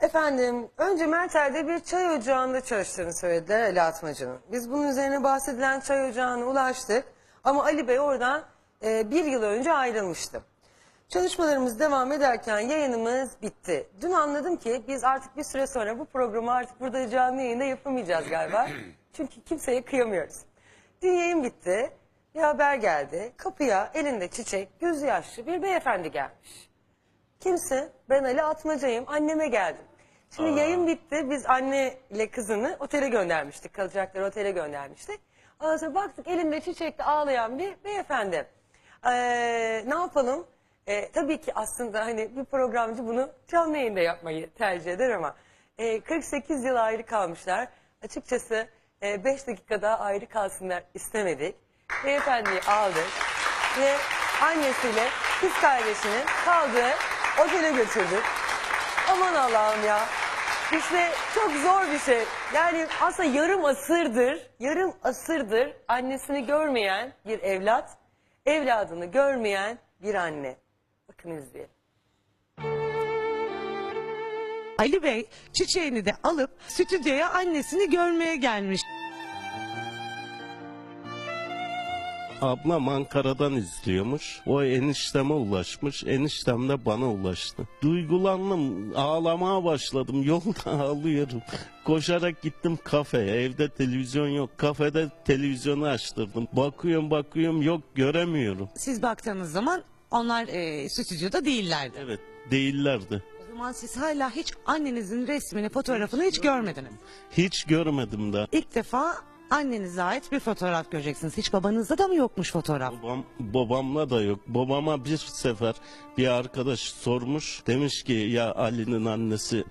Efendim, önce Mertel'de bir çay ocağında çalıştığını söylediler Ali Atmacı'nın. Biz bunun üzerine bahsedilen çay ocağına ulaştık. Ama Ali Bey oradan e, bir yıl önce ayrılmıştı. Çalışmalarımız devam ederken yayınımız bitti. Dün anladım ki biz artık bir süre sonra bu programı artık burada canlı yayında yapamayacağız galiba. Çünkü kimseye kıyamıyoruz. Dün yayın bitti. Bir haber geldi. Kapıya elinde çiçek, gözü yaşlı bir beyefendi gelmiş. Kimse ben Ali Atmaca'yım anneme geldim. Şimdi yayın bitti biz anne ile kızını otele göndermiştik kalacakları otele göndermiştik. Ondan sonra baktık elinde çiçekle ağlayan bir beyefendi. Ee, ne yapalım? Ee, tabii ki aslında hani bir programcı bunu canlı yayında yapmayı tercih eder ama e, 48 yıl ayrı kalmışlar. Açıkçası 5 dakika daha ayrı kalsınlar istemedik. Beyefendiyi aldık ve annesiyle kız kardeşinin kaldığı otele götürdük. Aman Allah'ım ya. İşte çok zor bir şey. Yani aslında yarım asırdır, yarım asırdır annesini görmeyen bir evlat, evladını görmeyen bir anne. Bakın izleyelim. Ali Bey çiçeğini de alıp stüdyoya annesini görmeye gelmiş. Ablam Ankara'dan izliyormuş. O enişteme ulaşmış. Eniştem de bana ulaştı. Duygulandım. Ağlamaya başladım. Yolda ağlıyorum. Koşarak gittim kafeye. Evde televizyon yok. Kafede televizyonu açtırdım. Bakıyorum bakıyorum yok göremiyorum. Siz baktığınız zaman onlar e, stüdyoda değillerdi. Evet değillerdi. O zaman siz hala hiç annenizin resmini, fotoğrafını hiç görmediniz. Hiç görmedim de. İlk defa annenize ait bir fotoğraf göreceksiniz. Hiç babanızda da mı yokmuş fotoğraf? Babam, babamla da yok. Babama bir sefer bir arkadaş sormuş. Demiş ki ya Ali'nin annesi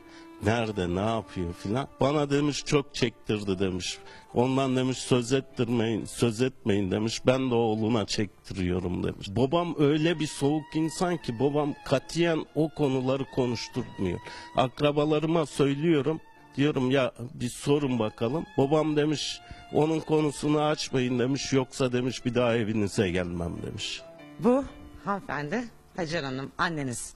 nerede ne yapıyor filan. Bana demiş çok çektirdi demiş. Ondan demiş söz ettirmeyin, söz etmeyin demiş. Ben de oğluna çektiriyorum demiş. Babam öyle bir soğuk insan ki babam katiyen o konuları konuşturmuyor. Akrabalarıma söylüyorum. Diyorum ya bir sorun bakalım. Babam demiş onun konusunu açmayın demiş. Yoksa demiş bir daha evinize gelmem demiş. Bu hanımefendi Hacer Hanım anneniz.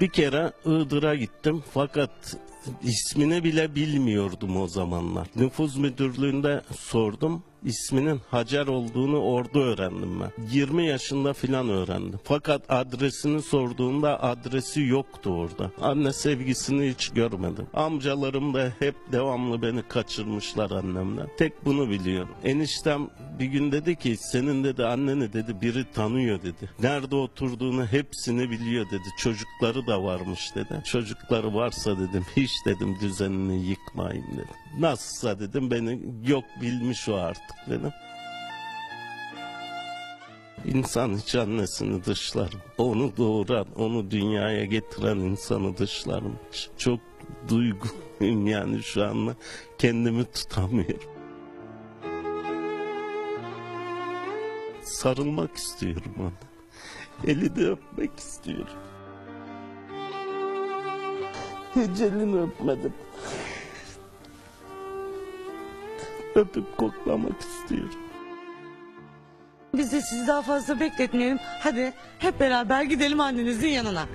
Bir kere Iğdır'a gittim fakat ismini bile bilmiyordum o zamanlar. Nüfus müdürlüğünde sordum. İsminin Hacer olduğunu orada öğrendim ben. 20 yaşında filan öğrendim. Fakat adresini sorduğumda adresi yoktu orada. Anne sevgisini hiç görmedim. Amcalarım da hep devamlı beni kaçırmışlar annemden. Tek bunu biliyorum. Eniştem bir gün dedi ki senin dedi anneni dedi biri tanıyor dedi. Nerede oturduğunu hepsini biliyor dedi. Çocukları da varmış dedi. Çocukları varsa dedim hiç dedim düzenini yıkmayayım dedim. Nasılsa dedim beni yok bilmiş o artık dedim. İnsan hiç annesini dışlar. Onu doğuran, onu dünyaya getiren insanı dışlar mı? Çok duyguluyum yani şu anda. Kendimi tutamıyorum. Sarılmak istiyorum ona. Elini öpmek istiyorum. Hiç elini öpmedim. Öpüp koklamak istiyorum. Biz de sizi daha fazla bekletmeyelim. Hadi hep beraber gidelim annenizin yanına.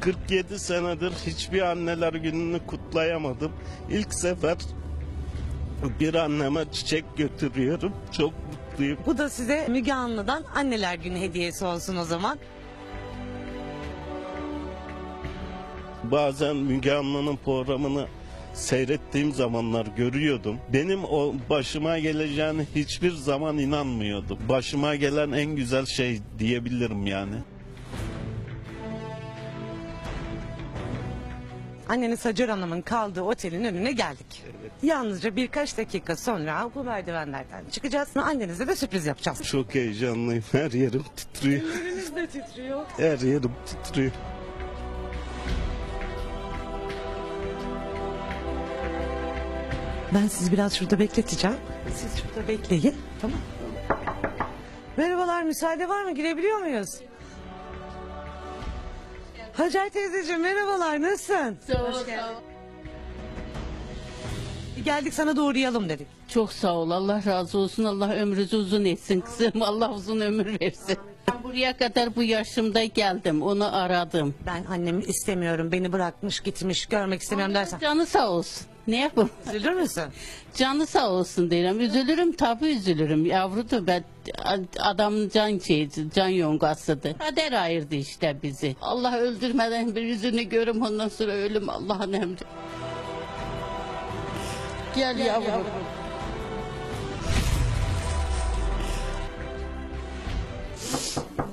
47 senedir hiçbir anneler gününü kutlayamadım. İlk sefer bir anneme çiçek götürüyorum. Çok mutluyum. Bu da size Müge Anlı'dan anneler günü hediyesi olsun o zaman. Bazen Müge Anlı'nın programını seyrettiğim zamanlar görüyordum. Benim o başıma geleceğini hiçbir zaman inanmıyordum. Başıma gelen en güzel şey diyebilirim yani. Anneniz Hacer Hanım'ın kaldığı otelin önüne geldik. Yalnızca birkaç dakika sonra bu merdivenlerden çıkacağız. Annenize de sürpriz yapacağız. Çok heyecanlıyım. Her yerim titriyor. Elleriniz de titriyor. Her yerim titriyor. Ben sizi biraz şurada bekleteceğim. Siz şurada bekleyin. Tamam. Merhabalar müsaade var mı? Girebiliyor muyuz? Hacer teyzeciğim merhabalar nasılsın? geldik sana doğrayalım dedik. Çok sağ ol. Allah razı olsun. Allah ömrünüzü uzun etsin kızım. Allah uzun ömür versin. Ben buraya kadar bu yaşımda geldim. Onu aradım. Ben annemi istemiyorum beni bırakmış gitmiş görmek istemiyorum dersen. Canı sağ olsun. Ne yapayım? Üzülür müsün? Canı sağ olsun derim. Üzülürüm tabii üzülürüm. Yavrudu ben adam can şeydi, can yongasıdı. Kader ayırdı işte bizi. Allah öldürmeden bir yüzünü görüm ondan sonra ölüm Allah'ın emri. Gel, yavrum. Kim?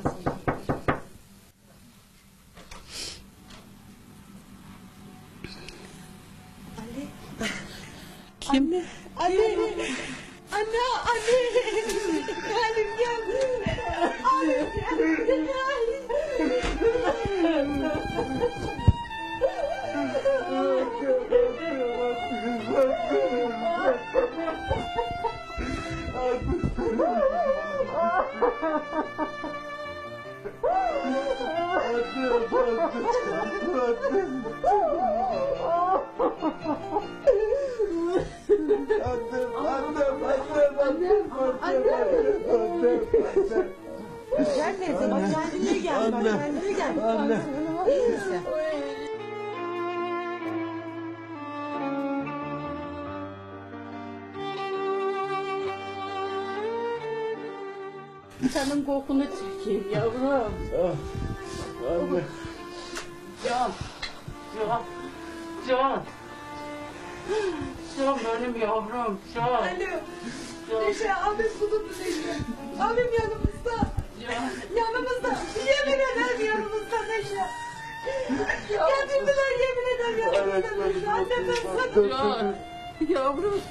Gelmeyeceğim. Bak kendine gel. Bak kendine gel. Anne. Neyse. Senin kokunu çekeyim yavrum. Anne. Can. Can. Can. Can benim yavrum. Can. Alo. Neşe abim bulundu Neşe. Abim yanımızda. Can. Yanımızda. Yemin ederim yanımızda Neşe. Getirdiler yemin ederim yanımızda Neşe. Annemden sakın. Can. Yavrum.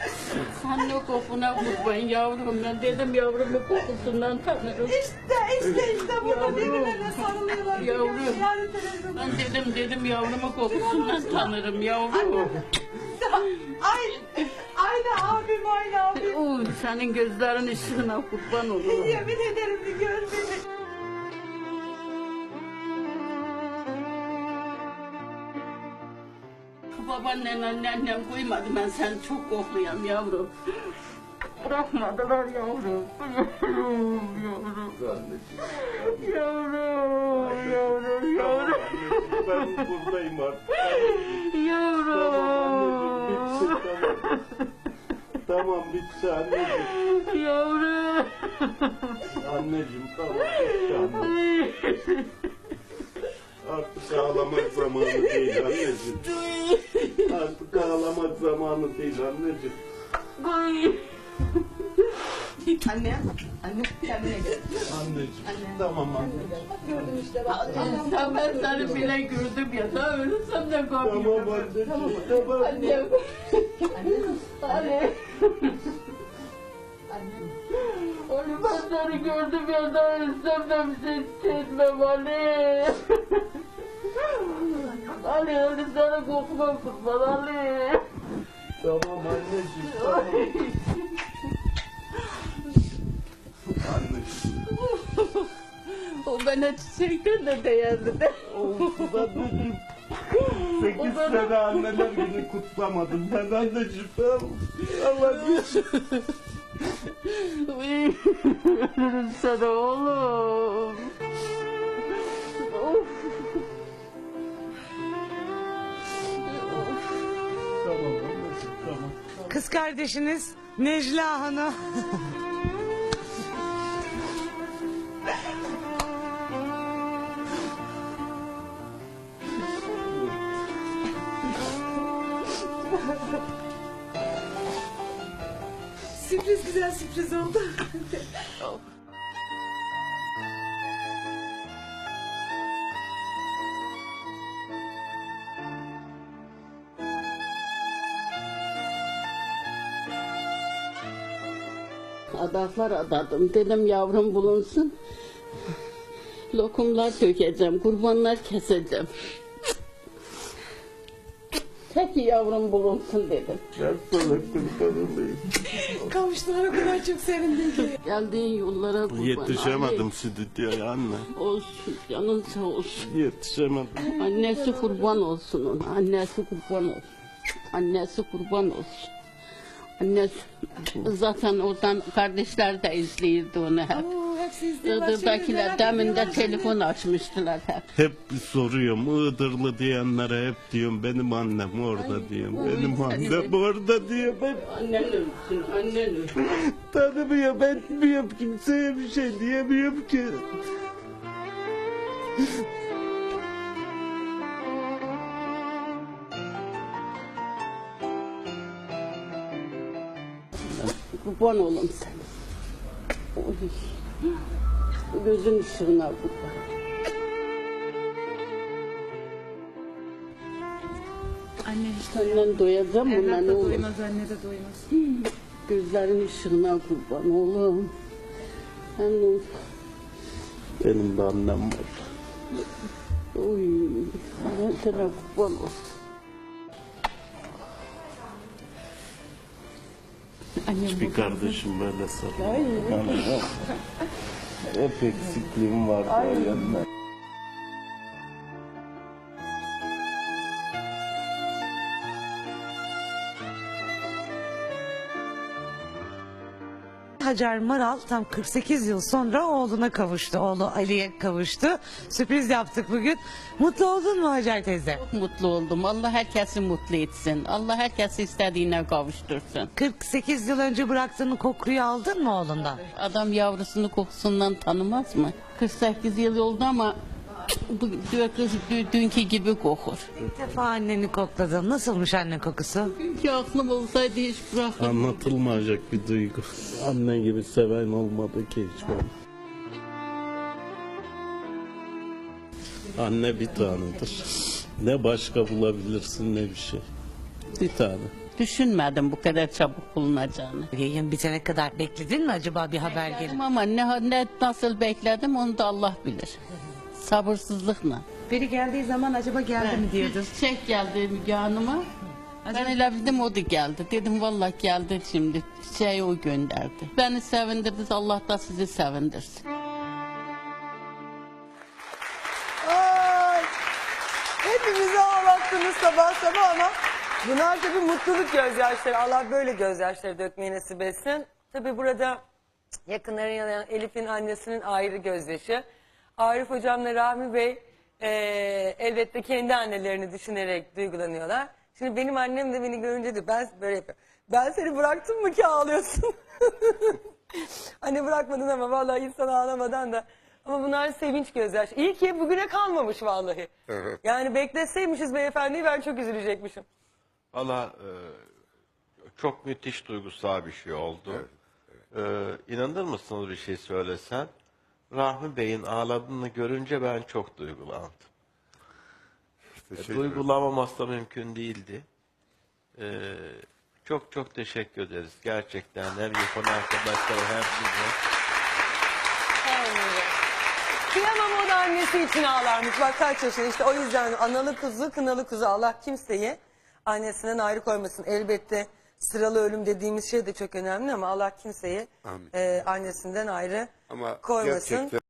Sen ne kokuna kurban yavrum. Ben dedim yavrumun kokusundan tanırım. İşte işte işte burada birbirlerine sarılıyorlar. Yavrum. Yani. Ben dedim dedim yavrumun kokusundan tanırım yavrum. Ay, aynı abim aynı abim. Uy, senin gözlerin ışığına kurban olurum. Yemin ederim bir Babaannen anneannem koymadı ben seni çok koklayam yavrum. Bırakmadılar yavrum. Yavrum, yavrum. Yavrum, yavrum, yavrum. Ben buradayım artık. Yavrum. Tamam bitti anneciğim. Yavrum. Anneciğim tamam bitti anne. Artık ağlamak zamanı değil anneciğim. Artık ağlamak zamanı değil anneciğim. Anne, anne kendine gel. Anneciğim tamam anneciğim. Sen ben seni bile gördüm ya. Daha ölürsem de Tamam korkuyorum. anneciğim tamam. Annem. Anne. Ali ben seni gördüm ya daha ölsem de bir şey hissetmem Ali. Ali Ali sana kokma kurban Ali. Tamam anneciğim tamam. Anneciğim. O bana çiçekten de değerli de. Olsun anneciğim. Sekiz sene anneler günü kutlamadım ben anneciğim. Allah Ölürüm sana oğlum. Kız kardeşiniz Necla Hanım. Sürpriz güzel sürpriz oldu. Adaklar adadım. Dedim yavrum bulunsun. Lokumlar dökeceğim. Kurbanlar keseceğim. Tek yavrum bulunsun dedim. Ben sana kurban olayım. Kavuştular o kadar çok sevindim ki. Geldiğin yollara kurban. Yetişemedim stüdyoya anne. Ali, Olsun. Canın sağ olsun. Yetişemedim. Annesi kurban olsun ona. Annesi kurban olsun. Annesi kurban olsun. Anne zaten oradan kardeşler de izliyordu onu hep. Iğdır'dakiler demin de telefon açmıştılar hep. Hep soruyorum Iğdırlı diyenlere hep diyorum benim annem orada diyorum. Benim annem orada diyorum. Hep Annen ölsün, annen ölsün. tanımıyorum etmiyorum kimseye bir şey diyemiyorum ki. Kurban olun sen. Oy. Gözün ışığına kurban. Anne Senden doyacağım bundan evlat da doymaz anne de doymaz. Gözlerin ışığına kurban oğlum. Annem. Benim de annem var. Oy. Ben sana kurban olsun. Annem Bir kardeşim böyle sarılıyor. Hep eksikliğim vardı o Hacer Maral tam 48 yıl sonra oğluna kavuştu. Oğlu Ali'ye kavuştu. Sürpriz yaptık bugün. Mutlu oldun mu Hacer teyze? Mutlu oldum. Allah herkesi mutlu etsin. Allah herkesi istediğine kavuştursun. 48 yıl önce bıraktığın kokuyu aldın mı oğlundan? Adam yavrusunu kokusundan tanımaz mı? 48 yıl oldu ama bu dü- dünkü gibi kokur. İlk defa anneni kokladın. Nasılmış anne kokusu? Dünkü aklım olsaydı hiç bırakırdım. Anlatılmayacak bir duygu. Anne gibi seven olmadı ki hiç bana. Anne bir tanedir. Ne başka bulabilirsin ne bir şey. Bir tane. Düşünmedim bu kadar çabuk bulunacağını. Yayın bitene kadar bekledin mi acaba bir haber gelin? Ama ne, ne nasıl bekledim onu da Allah bilir. Sabırsızlıkla. Biri geldiği zaman acaba geldi mi diyordun? Çiçek geldi Müge Hanım'a. Ben öyle bildim o da geldi. Dedim vallahi geldi şimdi. Çiçeği o gönderdi. Beni sevindirdi. Allah da sizi sevindirsin. Ay, hepimizi ağlattınız sabah sabah ama bunlar tabii mutluluk gözyaşları. Allah böyle gözyaşları dökmeyi nasip etsin. Tabii burada yakınların yanında Elif'in annesinin ayrı gözyaşı. Arif hocamla Rahmi Bey eee, elbette kendi annelerini düşünerek duygulanıyorlar. Şimdi benim annem de beni görünce de ben böyle yapıyorum. Ben seni bıraktım mı ki ağlıyorsun? Anne bırakmadın ama vallahi insan ağlamadan da. Ama bunlar sevinç gözyaşı. İyi ki bugüne kalmamış vallahi. Yani bekleseymişiz beyefendiyi ben çok üzülecekmişim. Valla e, çok müthiş duygusal bir şey oldu. E, inanır mısınız bir şey söylesem? Rahmi Bey'in ağladığını görünce ben çok duygulandım. Teşekkür E, Duygulamaması da mümkün değildi. E, çok çok teşekkür ederiz gerçekten. Hem yapan arkadaşlara hem size. Kıyamam o da annesi için ağlarmış. Bak kaç yaşında işte o yüzden analı kuzu kınalı kuzu Allah kimseyi annesinden ayrı koymasın. Elbette sıralı ölüm dediğimiz şey de çok önemli ama Allah kimseyi Amin. e, annesinden ayrı Ama koymasın. gerçekten